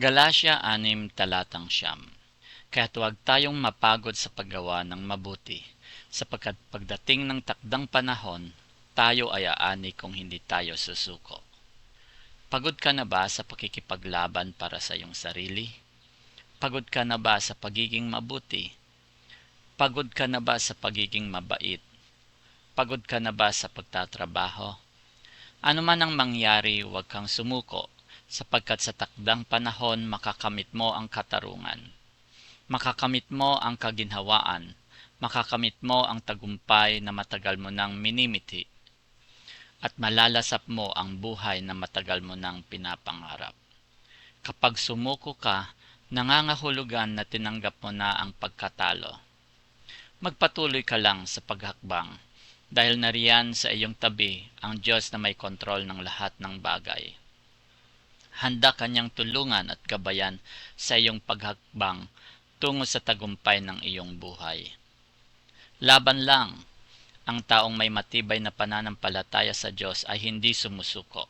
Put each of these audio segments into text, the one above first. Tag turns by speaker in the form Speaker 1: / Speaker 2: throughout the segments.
Speaker 1: Galatia 6 talatang siyam. Kaya't huwag tayong mapagod sa paggawa ng mabuti, sapagkat pagdating ng takdang panahon, tayo ay aani kung hindi tayo susuko. Pagod ka na ba sa pakikipaglaban para sa iyong sarili? Pagod ka na ba sa pagiging mabuti? Pagod ka na ba sa pagiging mabait? Pagod ka na ba sa pagtatrabaho? Ano man ang mangyari, huwag kang sumuko, sapagkat sa takdang panahon makakamit mo ang katarungan. Makakamit mo ang kaginhawaan, makakamit mo ang tagumpay na matagal mo nang minimiti, at malalasap mo ang buhay na matagal mo nang pinapangarap. Kapag sumuko ka, nangangahulugan na tinanggap mo na ang pagkatalo. Magpatuloy ka lang sa paghakbang dahil nariyan sa iyong tabi ang Diyos na may kontrol ng lahat ng bagay. Handa kanyang tulungan at gabayan sa iyong paghakbang tungo sa tagumpay ng iyong buhay. Laban lang, ang taong may matibay na pananampalataya sa Diyos ay hindi sumusuko.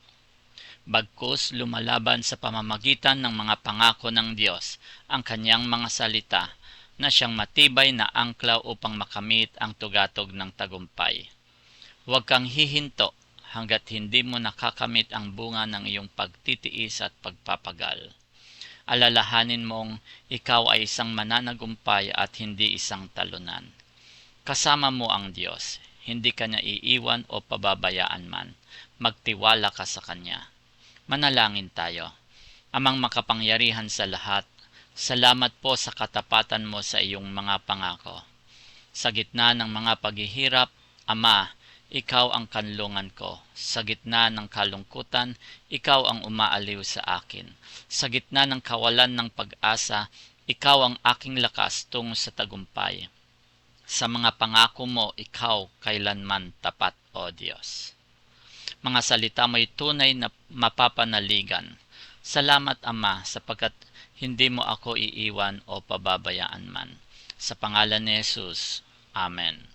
Speaker 1: Bagkus lumalaban sa pamamagitan ng mga pangako ng Diyos ang kanyang mga salita na siyang matibay na angkla upang makamit ang tugatog ng tagumpay. Huwag kang hihinto hanggat hindi mo nakakamit ang bunga ng iyong pagtitiis at pagpapagal alalahanin mong ikaw ay isang mananagumpay at hindi isang talunan. Kasama mo ang Diyos, hindi ka niya iiwan o pababayaan man. Magtiwala ka sa Kanya. Manalangin tayo. Amang makapangyarihan sa lahat, salamat po sa katapatan mo sa iyong mga pangako. Sa gitna ng mga paghihirap, Ama, ikaw ang kanlungan ko. Sa gitna ng kalungkutan, ikaw ang umaaliw sa akin. Sa gitna ng kawalan ng pag-asa, ikaw ang aking lakas tungo sa tagumpay. Sa mga pangako mo, ikaw kailanman tapat, O Diyos. Mga salita mo'y tunay na mapapanaligan. Salamat, Ama, sapagkat hindi mo ako iiwan o pababayaan man. Sa pangalan ni Jesus, Amen.